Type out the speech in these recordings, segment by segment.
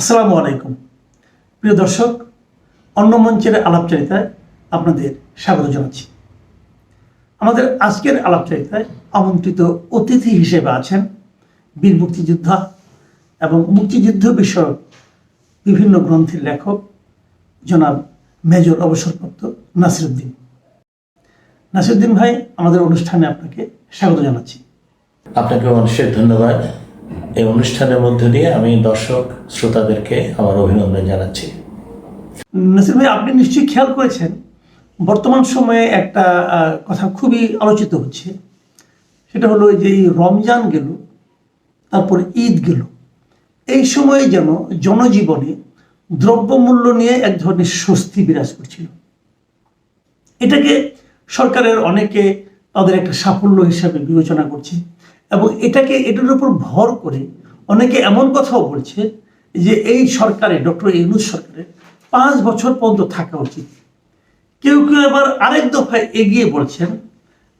আসসালামু আলাইকুম। প্রিয় দর্শক, অন্য মঞ্চের আলাপচারিতায় আপনাদের স্বাগত জানাচ্ছি। আমাদের আজকের আলাপচারিতায় আমন্ত্রিত অতিথি হিসেবে আছেন বীর মুক্তিযোদ্ধা এবং মুক্তিযুদ্ধ বিষয়ক বিভিন্ন গ্রন্থের লেখক জনাব মেজর অবসরপ্রাপ্ত নাসিরুদ্দিন। নাসিরুদ্দিন ভাই, আমাদের অনুষ্ঠানে আপনাকে স্বাগত জানাচ্ছি। আপনাকে অবশ্যই ধন্যবাদ। এই অনুষ্ঠানের মধ্য দিয়ে আমি দর্শক শ্রোতাদেরকে আমার অভিনন্দন জানাচ্ছি। নাসির ভাই, আপনি নিশ্চয়ই খেয়াল করেছেন, বর্তমান সময়ে একটা কথা খুবই আলোচিত হচ্ছে। সেটা হলো যে এই রমজান গেল, তারপরে ঈদ গেল। এই সময়ে যেন জনজীবনে দ্রব্যমূল্য নিয়ে এক ধরনের স্বস্তি বিরাজ করছিল। এটাকে সরকারের অনেকে তাদের একটা সাফল্য হিসাবে বিবেচনা করছে। এবং এটাকে এটার উপর ভর করে অনেকে এমন কথাও বলছে যে এই সরকারে, ডক্টর ইউনুস সরকারের পাঁচ বছর পর্যন্ত থাকা উচিত। কেউ কেউ আবার আরেক দফায় এগিয়ে বলছেন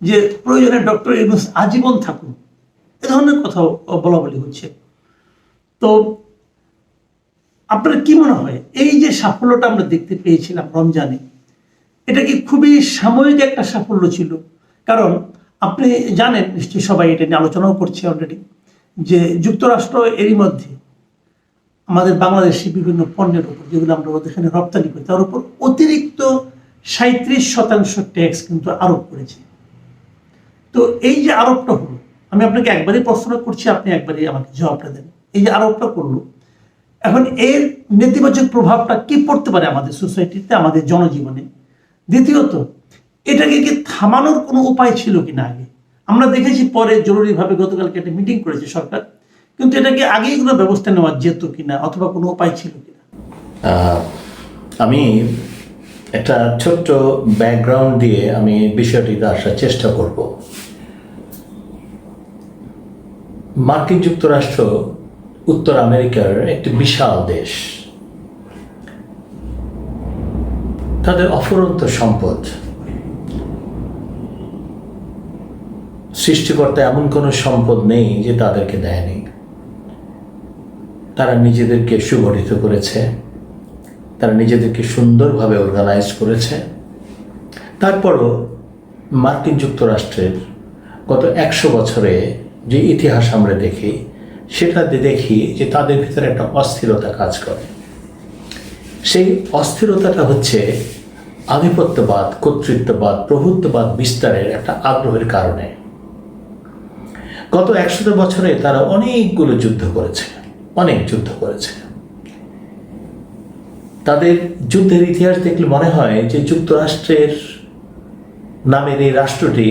যে প্রয়োজনে ডক্টর ইউনুস আজীবন থাকুন। এ ধরনের কথাও বলা বলি হচ্ছে। তো আপনার কি মনে হয়? এই যে সাফল্যটা আমরা দেখতে পেয়েছিলাম রমজানে, এটা কি খুবই সাময়িক একটা সাফল্য ছিল? কারণ আপনি জানেন, নিশ্চয়ই সবাই এটা নিয়ে আলোচনাও করছে অলরেডি যে যুক্তরাষ্ট্র এরই মধ্যে আমাদের বাংলাদেশি বিভিন্ন পণ্যের উপর, যেগুলো আমরা এখানে রপ্তানি করি, তার উপর অতিরিক্ত সাঁত্রিশ শতাংশ ট্যাক্স কিন্তু আরোপ করেছে। তো এই যে আরোপটা হলো, আমি আপনাকে একবারই প্রশ্ন করছি, আপনি একবারই আমাকে জবাবটা দেন। এই যে আরোপটা করল, এখন এর নেতিবাচক প্রভাবটা কি পড়তে পারে আমাদের সোসাইটিতে আমাদের জনজীবনে? দ্বিতীয়ত এটাকে কি থামানোর কোনো উপায় ছিল কিনা আগে? আমরা দেখেছি পরে জরুরিভাবে গতকালকে একটা মিটিং করেছে সরকার, কিন্তু এটাকে আগেই কোনো ব্যবস্থা নেওয়া যেত কিনা অথবা কোনো উপায় ছিল কিনা আমি একটা ছোট্ট ব্যাকগ্রাউন্ড দিয়ে আমি বিষয়টিতে আসার চেষ্টা করব। মার্কিন যুক্তরাষ্ট্র উত্তর আমেরিকার একটি বিশাল দেশ। তাদের অফুরন্ত সম্পদ সৃষ্টিকর্তা এমন কোনো সম্পদ নেই যে তাদেরকে দেয়নি। তারা নিজেদেরকে সুগঠিত করেছে। তারা নিজেদেরকে সুন্দরভাবে অর্গানাইজ করেছে। তারপরও মার্কিন যুক্তরাষ্ট্রের গত একশো বছরে যে ইতিহাস আমরা দেখি সেটাতে দেখি যে তাদের ভিতরে একটা অস্থিরতা কাজ করে। সেই অস্থিরতাটা হচ্ছে আধিপত্যবাদ, কর্তৃত্ববাদ, প্রভুত্ববাদ বিস্তারের একটা আগ্রহের কারণে। গত একশত বছরে তারা অনেকগুলো যুদ্ধ করেছে, অনেক যুদ্ধ করেছে। তাদের যুদ্ধের ইতিহাস দেখলে মনে হয় যে যুক্তরাষ্ট্রের নামের এই রাষ্ট্রটি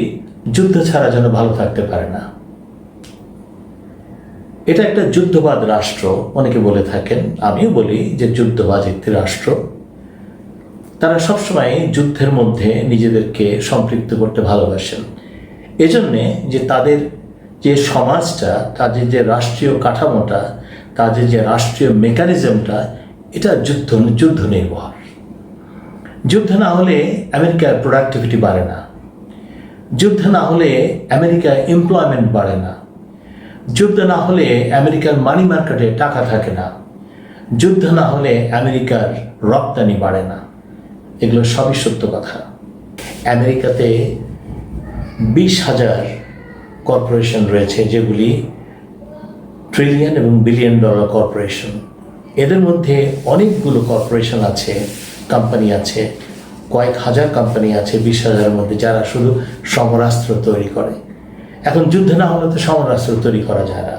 যুদ্ধ ছাড়া যেন ভালো থাকতে পারে না। এটা একটা যুদ্ধবাদ রাষ্ট্র, অনেকে বলে থাকেন, আমিও বলি যে যুদ্ধবাজ একটি রাষ্ট্র। তারা সবসময় যুদ্ধের মধ্যে নিজেদেরকে সম্পৃক্ত করতে ভালোবাসেন। এজন্যে যে তাদের যে সমাজটা তাদের যে রাষ্ট্রীয় কাঠামোটা তাদের যে রাষ্ট্রীয় মেকানিজমটা এটা যুদ্ধ যুদ্ধ নির্ভর যুদ্ধ না হলে আমেরিকার প্রোডাক্টিভিটি বাড়ে না। যুদ্ধ না হলে আমেরিকার এমপ্লয়মেন্ট বাড়ে না। যুদ্ধ না হলে আমেরিকার মানি মার্কেটে টাকা থাকে না। যুদ্ধ না হলে আমেরিকার রপ্তানি বাড়ে না। এগুলো সবই সত্য কথা। আমেরিকাতে বিশ হাজার কর্পোরেশন রয়েছে, যেগুলি ট্রিলিয়ন এবং বিলিয়ন ডলার কর্পোরেশন এদের মধ্যে অনেকগুলো কর্পোরেশন আছে কোম্পানি আছে, কয়েক হাজার কোম্পানি আছে, বিশ হাজারের মধ্যে, যারা শুধু সমরাস্ত্র তৈরি করে। এখন যুদ্ধ না হলে তো সমরাস্ত্র তৈরি করা যায় না।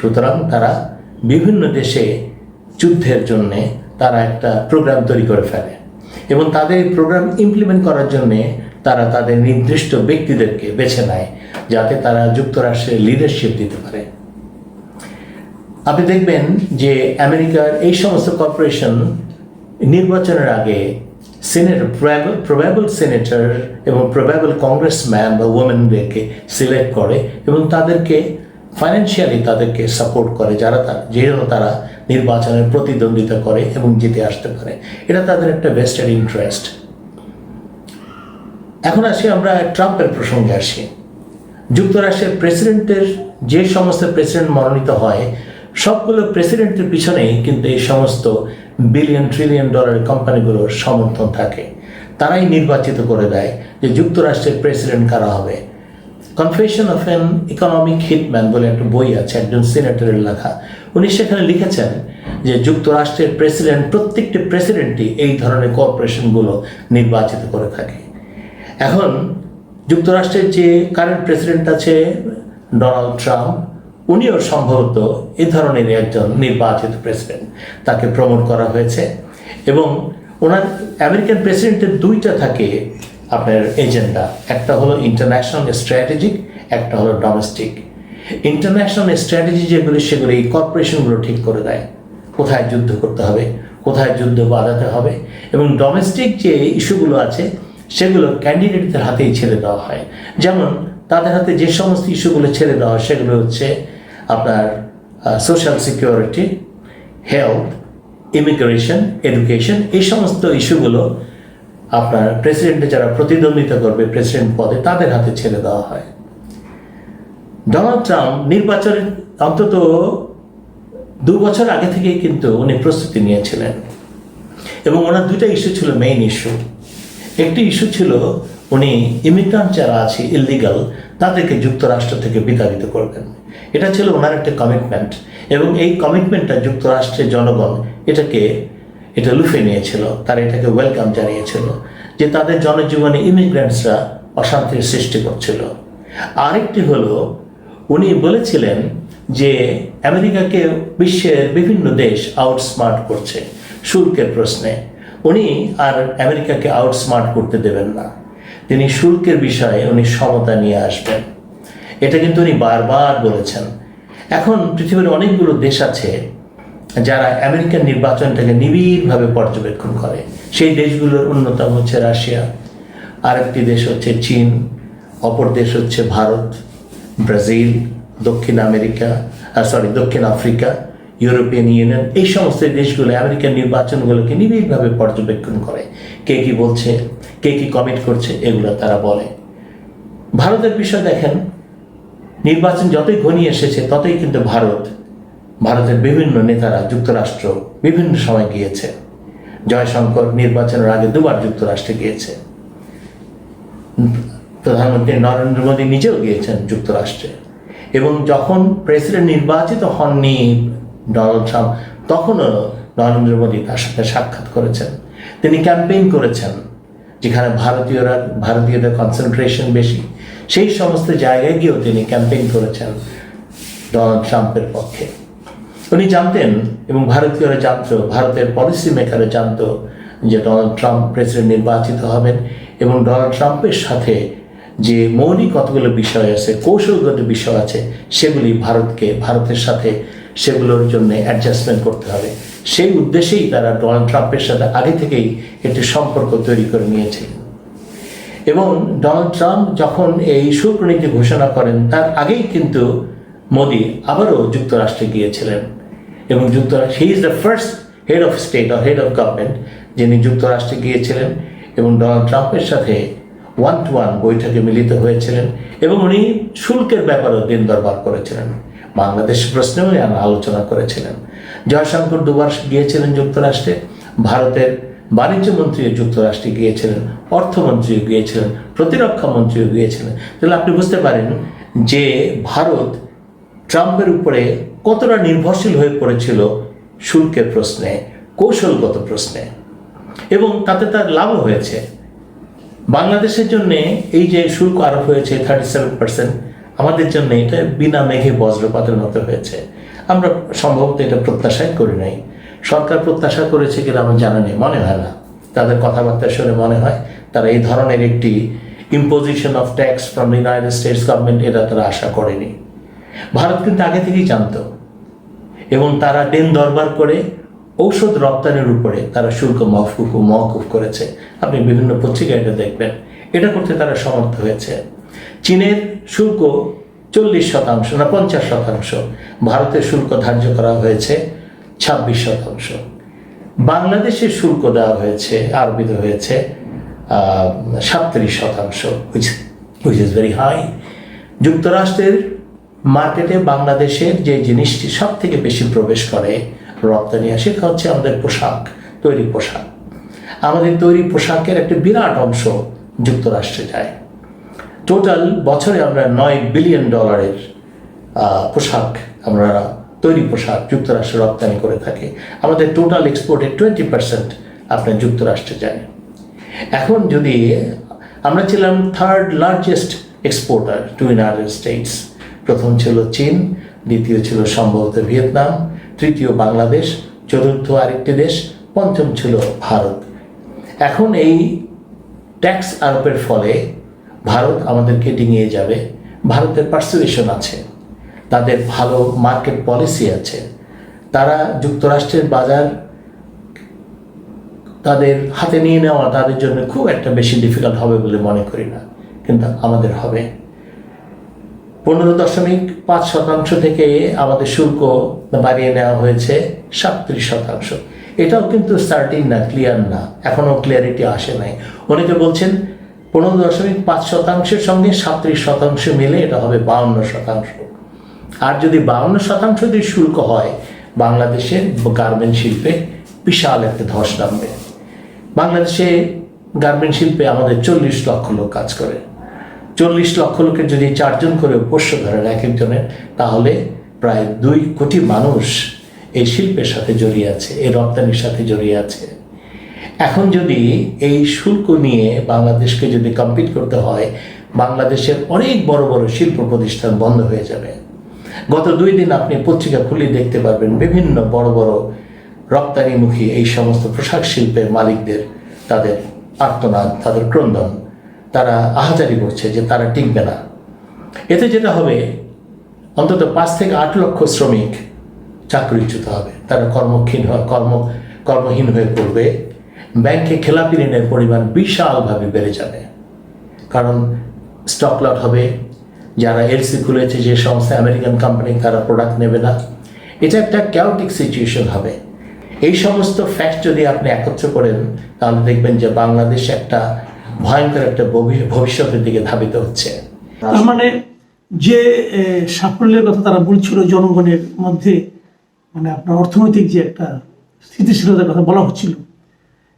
সুতরাং তারা বিভিন্ন দেশে যুদ্ধের জন্যে তারা একটা প্রোগ্রাম তৈরি করে ফেলে। এবং তাদের প্রোগ্রাম ইমপ্লিমেন্ট করার জন্যে তারা তাদের নির্দিষ্ট ব্যক্তিদেরকে বেছে নেয় যাতে তারা যুক্তরাষ্ট্রের লিডারশিপ দিতে পারে। আপনি দেখবেন যে আমেরিকার এই সমস্ত কর্পোরেশন নির্বাচনের আগে সিনেটর প্রবাবল সেনেটর এবং প্রবাবল কংগ্রেসম্যান বা ওমেনদেরকে সিলেক্ট করে এবং তাদেরকে ফাইন্যান্সিয়ালি তাদেরকে সাপোর্ট করে যারা তা, যে জন্য তারা নির্বাচনে প্রতিদ্বন্দ্বিতা করে এবং জিতে আসতে পারে। এটা তাদের একটা বেস্টেড ইন্টারেস্ট এখন আসি আমরা ট্রাম্পের প্রসঙ্গে আসি। যুক্তরাষ্ট্রের প্রেসিডেন্টের যে সমস্ত প্রেসিডেন্ট মনোনীত হয়, সবগুলো প্রেসিডেন্টের পিছনেই কিন্তু এই সমস্ত বিলিয়ন ট্রিলিয়ন ডলারের কোম্পানিগুলোর সমর্থন থাকে। তারাই নির্বাচিত করে দেয় যে যুক্তরাষ্ট্রের প্রেসিডেন্ট কারা হবে। Confession of an economic hitman বলে একটা বই আছে, একজন সিনেটরের লেখা। উনি সেখানে লিখেছেন যে যুক্তরাষ্ট্রের প্রেসিডেন্ট, প্রত্যেকটি প্রেসিডেন্টই এই ধরনের কর্পোরেশনগুলো নির্বাচিত করে থাকে। এখন যুক্তরাষ্ট্রের যে কারেন্ট প্রেসিডেন্ট আছে ডোনাল্ড ট্রাম্প উনিও সম্ভবত এ ধরনের একজন নির্বাচিত প্রেসিডেন্ট তাকে প্রমোট করা হয়েছে এবং ওনার আমেরিকান প্রেসিডেন্টের দুইটা থাকে আপনার এজেন্ডা একটা হলো ইন্টারন্যাশনাল স্ট্র্যাটেজিক একটা হলো ডোমেস্টিক ইন্টারন্যাশনাল স্ট্র্যাটেজি যেগুলি, সেগুলি এই কর্পোরেশনগুলো ঠিক করে দেয়। কোথায় যুদ্ধ করতে হবে, কোথায় যুদ্ধ বাঁধাতে হবে এবং ডোমেস্টিক যে ইস্যুগুলো আছে সেগুলো ক্যান্ডিডেটদের হাতেই ছেড়ে দেওয়া হয়। যেমন তাদের হাতে যে সমস্ত ইস্যুগুলো ছেড়ে দেওয়া হয়, সেগুলো হচ্ছে আপনার social security health immigration education এই সমস্ত ইস্যুগুলো আপনার প্রেসিডেন্টে যারা প্রতিদ্বন্দ্বিতা করবে প্রেসিডেন্ট পদে, তাদের হাতে ছেড়ে দেওয়া হয়। ডোনাল্ড ট্রাম্প নির্বাচনের অন্তত দু বছর আগে থেকেই কিন্তু উনি প্রস্তুতি নিয়েছিলেন। এবং ওনার দুইটা ইস্যু ছিল মেইন ইস্যু একটি ইস্যু ছিল, উনি ইমিগ্রান্ট যারা আছে ইলিগাল তাদেরকে যুক্তরাষ্ট্র থেকে বিতাড়িত করবেন। এটা ছিল ওনার একটা কমিটমেন্ট এবং এই কমিটমেন্টটা যুক্তরাষ্ট্রের জনগণ এটাকে, এটা লুফে নিয়েছিল, তারা এটাকে ওয়েলকাম জানিয়েছিল যে তাদের জনজীবনে ইমিগ্রেন্টসরা অশান্তির সৃষ্টি করছিল। আরেকটি হলো, উনি বলেছিলেন যে আমেরিকাকে বিশ্বের বিভিন্ন দেশ আউটস্মার্ট করছে, শুল্কের প্রশ্নে। উনি আর আমেরিকাকে আউটস্মার্ট করতে দেবেন না। তিনি শুল্কের বিষয়ে উনি সমতা নিয়ে আসবেন। এটা কিন্তু উনি বারবার বলেছেন। এখন পৃথিবীর অনেকগুলো দেশ আছে যারা আমেরিকান নির্বাচনটাকে নিবিড়ভাবে পর্যবেক্ষণ করে। সেই দেশগুলোর অন্যতম হচ্ছে রাশিয়া। আরেকটি দেশ হচ্ছে চীন, অপর দেশ হচ্ছে ভারত, ব্রাজিল, দক্ষিণ আমেরিকা সরি দক্ষিণ আফ্রিকা। ইউরোপিয়ান ইউনিয়ন এই সমস্ত দেশগুলো আমেরিকান নির্বাচনগুলোকে নিবিড়ভাবে পর্যবেক্ষণ করে। কে কি বলছে, কে কি কমিট করছে, এগুলো তারা বলে। ভারতের বিষয় দেখেন, নির্বাচন যতই ঘনিয়ে এসেছে, ততই কিন্তু ভারত, ভারতের বিভিন্ন নেতারা যুক্তরাষ্ট্র বিভিন্ন সময় গিয়েছে। জয়শঙ্কর নির্বাচনের আগে দুবার যুক্তরাষ্ট্রে গিয়েছে। প্রধানমন্ত্রী নরেন্দ্র মোদী নিজেও গিয়েছেন যুক্তরাষ্ট্রে। এবং যখন প্রেসিডেন্ট নির্বাচিত হননি ডোনাল্ড ট্রাম্প তখনও নরেন্দ্র মোদী তার সাথে সাক্ষাৎ করেছেন। তিনি ক্যাম্পেইন করেছেন যেখানে ভারতীয়রা, ভারতীয়দের কনসেন্ট্রেশন বেশি। সেই সমস্ত জায়গায় গিয়েও তিনি ক্যাম্পেইন করেছেন ডোনাল্ড ট্রাম্পের পক্ষে। উনি জানতেন এবং ভারতীয়রা জানত, ভারতের পলিসি মেকাররা জানত যে ডোনাল্ড ট্রাম্প প্রেসিডেন্ট নির্বাচিত হবেন এবং ডোনাল্ড ট্রাম্পের সাথে যে মৌলিক কতগুলো বিষয় আছে, কৌশলগত বিষয় আছে, সেগুলি ভারতকে, ভারতের সাথে সেগুলোর জন্য অ্যাডজাস্টমেন্ট করতে হবে। সেই উদ্দেশ্যেই তারা ডোনাল্ড ট্রাম্পের সাথে আগে থেকেই একটি সম্পর্ক তৈরি করে নিয়েছিলেন এবং ডোনাল্ড ট্রাম্প যখন এই শুল্ক নীতি ঘোষণা করেন, তার আগেই কিন্তু মোদি আবারও যুক্তরাষ্ট্রে গিয়েছিলেন। এবং যুক্তরাষ্ট্র he is the first head of state or head of government যিনি যুক্তরাষ্ট্রে গিয়েছিলেন এবং ডোনাল্ড ট্রাম্পের সাথে ওয়ান টু ওয়ান বৈঠকে মিলিত হয়েছিলেন এবং উনি শুল্কের ব্যাপারেও দিন দরবার করেছিলেন। বাংলাদেশ প্রশ্নেও আলোচনা করেছিলেন। জয়শঙ্কর দুবার গিয়েছিলেন যুক্তরাষ্ট্রে। ভারতের বাণিজ্য মন্ত্রীও যুক্তরাষ্ট্রে গিয়েছিলেন, অর্থমন্ত্রীও গিয়েছিলেন, প্রতিরক্ষা মন্ত্রীও গিয়েছিলেন। তাহলে আপনি বুঝতে পারেন যে ভারত ট্রাম্পের উপরে কতটা নির্ভরশীল হয়ে পড়েছিল শুল্কের প্রশ্নে, কৌশলগত প্রশ্নে। এবং তাতে তার লাভও হয়েছে। বাংলাদেশের জন্য এই যে শুল্ক আরোপ হয়েছে থার্টি সেভেন পার্সেন্ট আমাদের জন্য এটা বিনা মেঘে বজ্রপাতের মতো হয়েছে। আমরা সম্ভবত এটা প্রত্যাশাই করি নাই। সরকার প্রত্যাশা করেছে কিনা আমার জানা নেই, মনে হয় না। তাদের কথাবার্তা শুনে মনে হয় তারা এই ধরনের একটি imposition of tax from United States government এটা তারা আশা করেনি। ভারত কিন্তু আগে থেকেই জানতো। এবং তারা ডেন দরবার করে ঔষধ রপ্তানির উপরে তারা শুল্ক মহকুফ মহকুফ করেছে। আপনি বিভিন্ন পত্রিকায় এটা দেখবেন। এটা করতে তারা সমর্থ হয়েছে। চীনের শুল্ক চল্লিশ শতাংশ না পঞ্চাশ শতাংশ। ভারতের শুল্ক ধার্য করা হয়েছে ছাব্বিশ শতাংশ। বাংলাদেশের শুল্ক দেওয়া হয়েছে, আরোপিত হয়েছে সাতত্রিশ শতাংশ উইচ ইজ ভেরি হাই যুক্তরাষ্ট্রের মার্কেটে বাংলাদেশের যে জিনিসটি সব থেকে বেশি প্রবেশ করে রপ্তানি আসে, সেটা হচ্ছে আমাদের পোশাক, তৈরি পোশাক। আমাদের তৈরি পোশাকের একটা বিরাট অংশ যুক্তরাষ্ট্রে যায়। টোটাল বছরে আমরা নয় বিলিয়ন ডলারের পোশাক আমরা তৈরি পোশাক যুক্তরাষ্ট্রে রপ্তানি করে থাকি। আমাদের টোটাল এক্সপোর্টের টোয়েন্টি পার্সেন্ট আপনার যুক্তরাষ্ট্রে যায়। এখন যদি আমরা ছিলাম third largest exporter to United States প্রথম ছিল চীন, দ্বিতীয় ছিল সম্ভবত ভিয়েতনাম, তৃতীয় বাংলাদেশ, চতুর্থ আরেকটি দেশ, পঞ্চম ছিল ভারত। এখন এই ট্যাক্স আরোপের ফলে ভারত আমাদেরকে ডিঙিয়ে যাবে। ভারতের পার্সুয়েশন আছে। তাদের ভালো মার্কেট পলিসি আছে। তারা যুক্তরাষ্ট্রের বাজার তাদের হাতে নিয়ে নেওয়া তাদের জন্য খুব একটা বেশি ডিফিকাল্ট হবে বলে মনে করি না। কিন্তু আমাদের হবে। পনেরো দশমিক পাঁচ শতাংশ থেকে আমাদের শুল্ক বাড়িয়ে নেওয়া হয়েছে সাতত্রিশ শতাংশ। এটাও কিন্তু সার্টিন না ক্লিয়ার না। এখনও ক্লিয়ারিটি আসে নাই। অনেকে বলছেন পনেরো দশমিক পাঁচ শতাংশের সঙ্গে সাতত্রিশ শতাংশ মিলে এটা হবে বাউন্ন শতাংশ। আর যদি বাউন্ন শতাংশ যদি শুল্ক হয়, বাংলাদেশের গার্মেন্ট শিল্পে বিশাল একটা ধস নামবে। বাংলাদেশে গার্মেন্ট শিল্পে আমাদের চল্লিশ লক্ষ লোক কাজ করে। চল্লিশ লক্ষ লোকের যদি চারজন করে পোষ্য ধরেন এক একজনের, তাহলে প্রায় দুই কোটি মানুষ এই শিল্পের সাথে জড়িয়ে আছে, এই রপ্তানির সাথে জড়িয়ে আছে। এখন যদি এই শুল্ক নিয়ে বাংলাদেশকে যদি কম্পিট করতে হয়, বাংলাদেশের অনেক বড় বড় শিল্প প্রতিষ্ঠান বন্ধ হয়ে যাবে। গত দুই দিন আপনি পত্রিকা খুলে দেখতে পারবেন বিভিন্ন বড় বড় রপ্তানিমুখী এই সমস্ত পোশাক শিল্পের মালিকদের তাদের আর্তনাদ, তাদের ক্রন্দন, তারা আহাজারি করছে যে তারা টিকবে না। এতে যেটা হবে, অন্তত পাঁচ থেকে আট লক্ষ শ্রমিক চাকরিচ্যুত হবে। তারা কর্মক্ষীণ কর্ম, কর্মহীন হয়ে পড়বে। ব্যাংকে খেলাপি ঋণের পরিমাণ বিশালভাবে বেড়ে যাবে। কারণ স্টক লট হবে, যারা এলসি খুলেছে, যে সমস্ত আমেরিকান কোম্পানি তারা প্রোডাক্ট নেবে না। এটা একটা ক্যাওটিক সিচুয়েশন হবে। এই সমস্ত ফ্যাক্ট যদি আপনি একত্র করেন, তাহলে দেখবেন যে বাংলাদেশ একটা ভয়ঙ্কর একটা ভবিষ্যতের দিকে ধাবিত হচ্ছে। তার মানে যে সাফল্যের কথা তারা বলছিল জনগণের মধ্যে মানে আপনার অর্থনৈতিক যে একটা স্থিতিশীলতার কথা বলা হচ্ছিল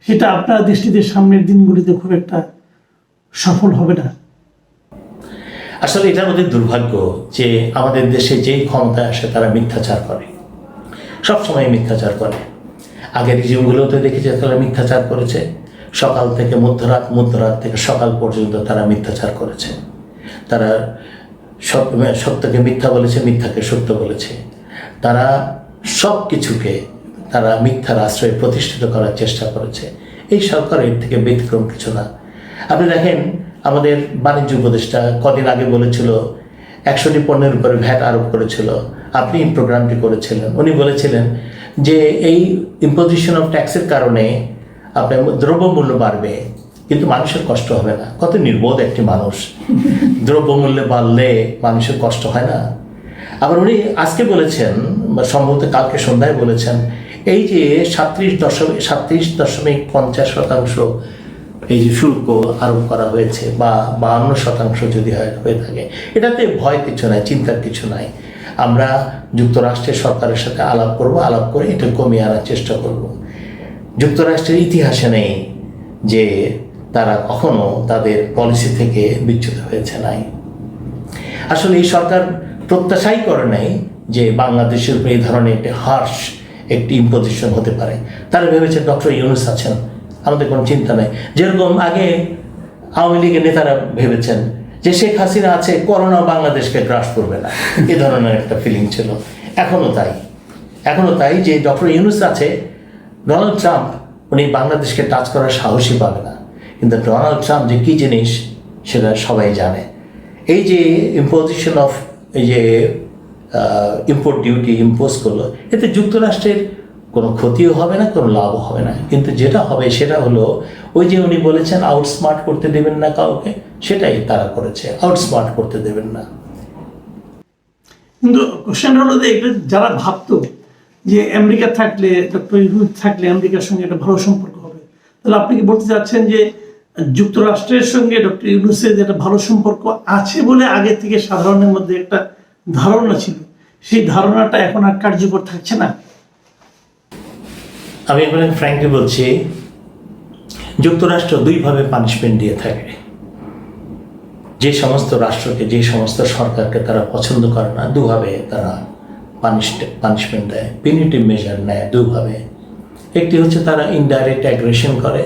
সেটা আপনার দৃষ্টিতে সামনের দিনগুলিতে খুব একটা সফল হবে না। আসলে এটা আমাদের দুর্ভাগ্য যে আমাদের দেশে যেই ক্ষমতায় আসে তারা মিথ্যাচার করে। সবসময় মিথ্যাচার করে। আগের রিজিমগুলোতে দেখেছি তারা মিথ্যাচার করেছে। সকাল থেকে মধ্যরাত মধ্যরাত থেকে সকাল পর্যন্ত তারা মিথ্যাচার করেছে। তারা সত- সত্যকে মিথ্যা বলেছে, মিথ্যাকে সত্য বলেছে। তারা সব কিছুকে তারা মিথ্যার আশ্রয় প্রতিষ্ঠিত করার চেষ্টা করেছে। এই সরকার এর থেকে ব্যতিক্রম কিছু না। আপনি দেখেন, আমাদের বাণিজ্য উপদেষ্টা কদিন আগে বলেছিল, একশোটি পণ্যের উপরে ভ্যাট আরোপ করেছিল। আপনি প্রোগ্রামটি করেছিলেন। উনি বলেছিলেন যে, এই ইম্পোজিশন অফ ট্যাক্সের কারণে আপনার দ্রব্যমূল্য বাড়বে, কিন্তু মানুষের কষ্ট হবে না। কত নির্বোধ একটি মানুষ। দ্রব্যমূল্য বাড়লে মানুষের কষ্ট হয় না। আবার উনি আজকে বলেছেন সম্ভবত কালকে সন্ধ্যায় বলেছেন এই যে সাত্রিশ দশমিক সাত্রিশ দশমিক পঞ্চাশ শতাংশ এই যে শুল্ক আরোপ করা হয়েছে বা বাহান্ন শতাংশ যদি হয় থাকে, এটাতে ভয় কিছু নাই, চিন্তার কিছু নাই। আমরা যুক্তরাষ্ট্রের সরকারের সাথে আলাপ করব, আলাপ করে এটা কমিয়ে আনার চেষ্টা করব। যুক্তরাষ্ট্রের ইতিহাসে নেই যে তারা কখনো তাদের পলিসি থেকে বিচ্যুত হয়েছে নাই। আসলে এই সরকার প্রত্যাশাই করে নাই যে বাংলাদেশের উপর এই ধরনের একটি হার্শ একটি ইম্পোজিশন হতে পারে। তারা ভেবেছে ডক্টর ইউনুস আছেন, আমাদের কোনো চিন্তা নাই। যেরকম আগে আওয়ামী লীগের নেতারা ভেবেছেন যে শেখ হাসিনা আছে, করোনা বাংলাদেশকে গ্রাস করবে না। এ ধরনের একটা ফিলিং ছিল। এখনও তাই। এখনও তাই যে ডক্টর ইউনুস আছে, ডোনাল্ড ট্রাম্প, উনি বাংলাদেশকে টাচ করার সাহসই পাবে না। কিন্তু ডোনাল্ড ট্রাম্প যে কী জিনিস, সেটা সবাই জানে। এই যে ইম্পোজিশন অফ এই যে ইম্পোর্ট ডিউটি ইম্পোজ করল, এতে যুক্তরাষ্ট্রের কোনো ক্ষতিও হবে না, কোনো লাভও হবে না। কিন্তু যেটা হবে সেটা হলো, ওই যে উনি বলেছেন আউটস্মার্ট করতে দেবেন না কাউকে, সেটাই তারা করেছে। আউটস্মার্ট করতে দেবেন না। কিন্তু কোশ্চেন হলো যে যারা ভাবতো যে আমেরিকা থাকলে ডক্টর থাকলে আমেরিকার সঙ্গে একটা ভালো সম্পর্ক হবে, তাহলে আপনি কি বলতে চাচ্ছেন যে যুক্তরাষ্ট্রের সঙ্গে ডক্টর ইউনুসের একটা ভালো সম্পর্ক আছে বলে আগে থেকে সাধারণের মধ্যে একটা ধারণা ছিল। সেই ধারণাটা এখন আর কার্যকর থাকছে না। আমি এখানে ফ্র্যাঙ্কলি বলছি, যুক্তরাষ্ট্র দুইভাবে পানিশমেন্ট দিয়ে থাকে। যে সমস্ত রাষ্ট্রকে, যে সমস্ত সরকারকে তারা পছন্দ করে না, দুভাবে তারা পানিশ পানিশমেন্ট দেয়। পিনিটিভ মেজার নেয় দুভাবে। একটি হচ্ছে তারা ইনডাইরেক্ট অ্যাগ্রেশন করে,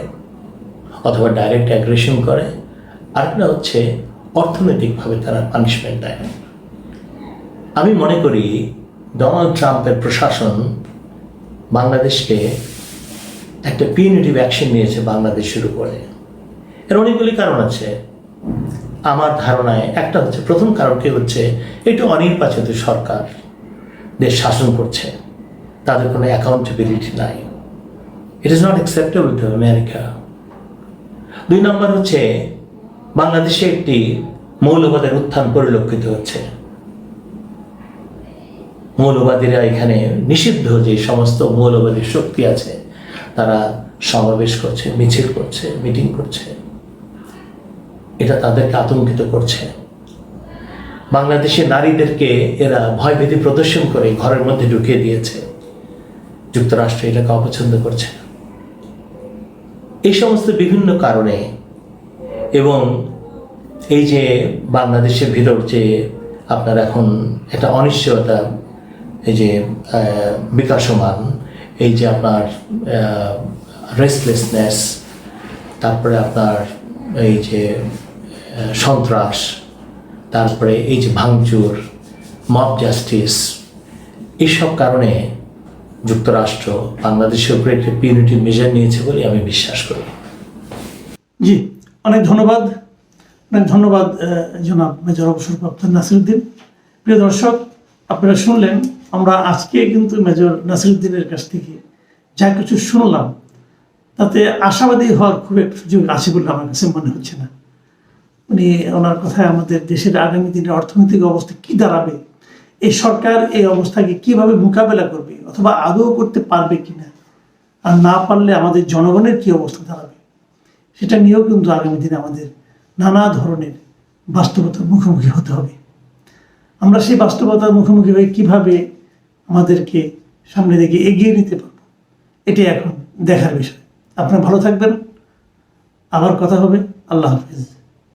অথবা ডাইরেক্ট অ্যাগ্রেশন করে। আরেকটা হচ্ছে অর্থনৈতিকভাবে তারা পানিশমেন্ট দেয়। আমি মনে করি ডোনাল্ড ট্রাম্পের প্রশাসন বাংলাদেশকে একটা পিউনিটিভ অ্যাকশন নিয়েছে বাংলাদেশের উপরে এর অনেকগুলি কারণ আছে। আমার ধারণায় একটা হচ্ছে, প্রথম কারণটি হচ্ছে, এটা অনির্বাচিত সরকার। দেশ শাসন করছে। তাদের কোনো অ্যাকাউন্টেবিলিটি নাই। It is not acceptable to America দুই নম্বর হচ্ছে, বাংলাদেশে একটি মৌলবাদের উত্থান পরিলক্ষিত হচ্ছে। মৌলবাদীরা এখানে নিষিদ্ধ যে সমস্ত মৌলবাদী শক্তি আছে, তারা সমাবেশ করছে, মিছিল করছে, মিটিং করছে। এটা তাদেরকে আতঙ্কিত করছে। বাংলাদেশে নারীদেরকে এরা ভয়ভীতি প্রদর্শন করে ঘরের মধ্যে ঢুকিয়ে দিয়েছে। যুক্তরাষ্ট্র এটাকে অপছন্দ করছে এই সমস্ত বিভিন্ন কারণে এবং এই যে বাংলাদেশের ভিতর যে আপনার এখন একটা অনিশ্চয়তা এই যে বিকাশমান, এই যে আপনার রেস্টলেসনেস তারপরে আপনার এই যে সন্ত্রাস, তারপরে এই যে ভাঙচুর মব জাস্টিস এইসব কারণে যুক্তরাষ্ট্র বাংলাদেশের উপরে একটি পিউনিটি মেজার নিয়েছে বলে আমি বিশ্বাস করি। জি, অনেক ধন্যবাদ। অনেক ধন্যবাদ জনাব মেজর অবসরপ্রাপ্ত নাসিরুদ্দিন। প্রিয় দর্শক, আপনারা শুনলেন আমরা আজকে কিন্তু মেজর নাসিরুদ্দিনের কাছ থেকে যা কিছু শুনলাম, তাতে আশাবাদী হওয়ার খুব একটা সুযোগ আছে বলে আমার কাছে মনে হচ্ছে না। উনি ওনার কথায় আমাদের দেশের আগামী দিনের অর্থনৈতিক অবস্থা কি দাঁড়াবে, এই সরকার এই অবস্থাকে কীভাবে মোকাবেলা করবে অথবা আদৌ করতে পারবে কিনা, আর না পারলে আমাদের জনগণের কি অবস্থা দাঁড়াবে, সেটা নিয়েও কিন্তু আগামী দিনে আমাদের নানা ধরনের বাস্তবতার মুখোমুখি হতে হবে। আমরা সেই বাস্তবতার মুখোমুখি হয়ে কীভাবে আমাদেরকে সামনে দিকে এগিয়ে নিতে পারব। এটি এখন দেখার বিষয়। আপনারা ভালো থাকবেন। আবার কথা হবে। আল্লাহ হাফিজ।